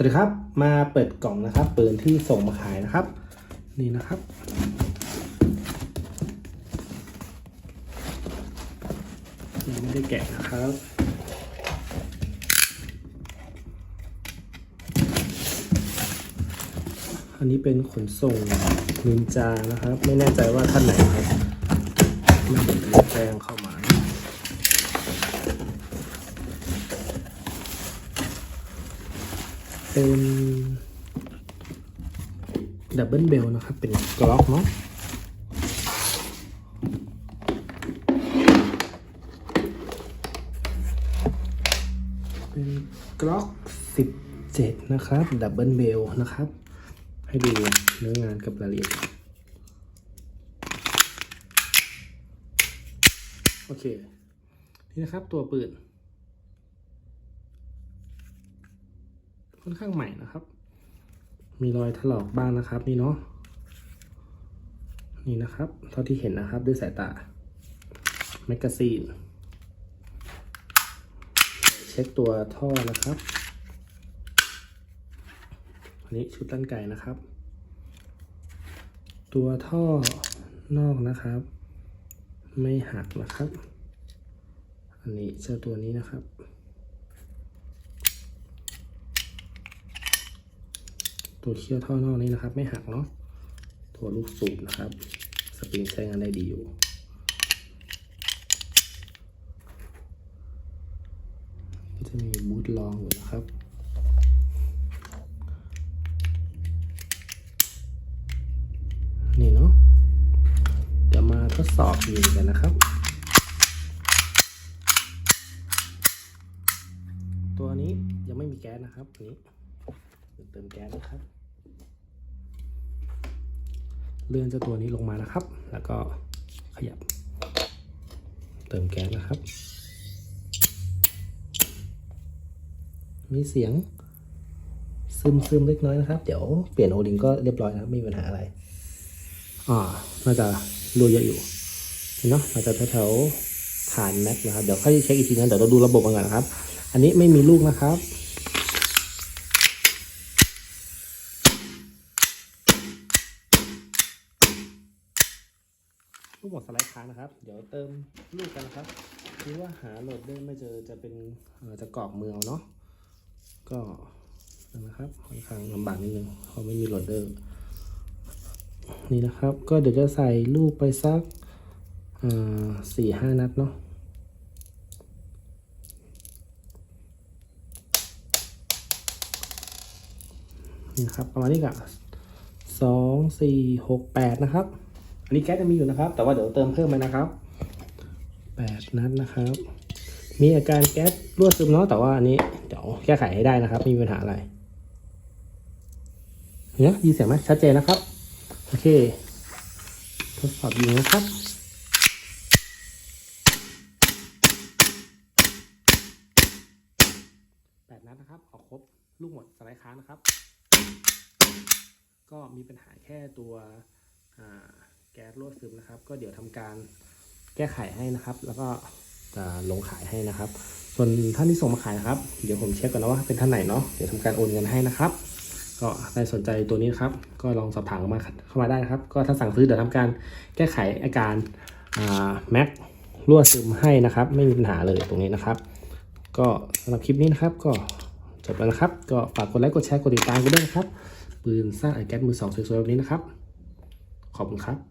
วัสดีครับ มาเปิดกล่องนะครับปืนที่ส่งมาขายนะครับ นี่นะครับ ยังไม่ได้แกะนะครับ อันนี้เป็นขนส่งนินจานะครับ ไม่แน่ใจว่าท่านไหนครับไม่เห็นแจ้งเข้ามา เป็นดับเบิลเบลนะครับ เป็นกล็อกเนาะเป็นกล็อก17 นะครับ ดับเบิลเบลนะครับ ให้ดูเนื้องานกับรายละเอียด โอเค นี่นะครับตัวปืน ค่อนข้างใหม่นะครับ มีรอยถลอกบ้างนะครับ นี่เนาะนี่นะครับ เท่าที่เห็นนะครับด้วยสายตาแมกกาซีนเช็คตัวท่อนะครับ อันนี้ชุดตั้นไก่นะครับ ตัวท่อนอกนะครับ ไม่หักนะครับ อันนี้เจ้าตัวนี้นะครับ ตัวเคี่ยวท่อนอกนี้นะครับ ไม่หักเนาะตัวลูกสูบนะครับ สปริงใช้งานได้ดีอยู่ก็จะมีบูทลองอยู่นะครับนี่เนาะเดี๋ยวมาทดสอบยิงกันนะครับ ตัวนี้ยังไม่มีแก๊สนะครับนนี้ เติมแก๊สนะครับ เลื่อนเจ้าตัวนี้ลงมานะครับ แล้วก็ขยับ เติมแก๊สนะครับ มีเสียงซึมซึมๆเล็กน้อยนะครับ เดี๋ยวเปลี่ยนโอลิงก็เรียบร้อยนะครับ ไม่มีปัญหาอะไร อ่า น่าจะรูเยอะอยู่เห็นเนาะน่าจะแถวๆฐานแม็กนะครับ เดี๋ยวค่อยเช็คอีกทีนะ เดี๋ยวเราดูระบบกันก่อนนะครับ อันนี้ไม่มีลูกนะครับ ลูกหมดสไลด์ค้างนะครับ เดี๋ยวเติมลูกกันนะครับหรือว่าหาโหลดเดอร์ไม่เจอจะเป็นจะกรอกมือเอาเนาะก็นะครับค่อนข้างลำบากนิดนึงเพราะไม่มีโหลดเดอร์นี่นะครับ ก็เดี๋ยวจะใส่ลูกไปสักสี่ห้านัดเนาะนี่นะครับประมาณนี้ก็สองสี่หกแปดนะครับ อันนี้แก๊สจะมีอยู่นะครับ แต่ว่าเดี๋ยวเติมเพิ่มไปนะครับแปดนัดนะครับ มีอาการแก๊สรั่วซึมเนาะแต่ว่าอันนี้เดี๋ยวแก้ไขให้ได้นะครับไม่มีปัญหาอะไรเนี่ยยินเสียงไหมชัดเจนนะครับ โอเค ทดสอบยิงนะครับแปดนัดนะครับเอาครบลูกหมดสไลด์ค้างนะครับ ก็มีปัญหาแค่ตัวอ่า แก๊สรั่วซึมนะครับ ก็เดี๋ยวทำการแก้ไขให้นะครับ แล้วก็จะลงขายให้นะครับ ส่วนท่านที่ส่งมาขายนะครับ เดี๋ยวผมเช็คก่อนนะว่าเป็นท่านไหนเนาะเดี๋ยวทำการโอนเงินให้นะครับ ก็ใครสนใจตัวนี้ครับ ก็ลองสอบถามเข้ามาเข้ามาได้นะครับ ก็ถ้าสั่งซื้อเดี๋ยวทำการแก้ไขอาการแม็กรั่วซึมให้นะครับ ไม่มีปัญหาเลยตรงนี้นะครับ ก็สำหรับคลิปนี้นะครับก็จบแล้วนะครับ ก็ฝากกดไลค์กดแชร์กดติดตามกันด้วยนะครับปืนสร้างไอแก๊สมือสองสวยๆแบบนี้นะครับ ขอบคุณครับ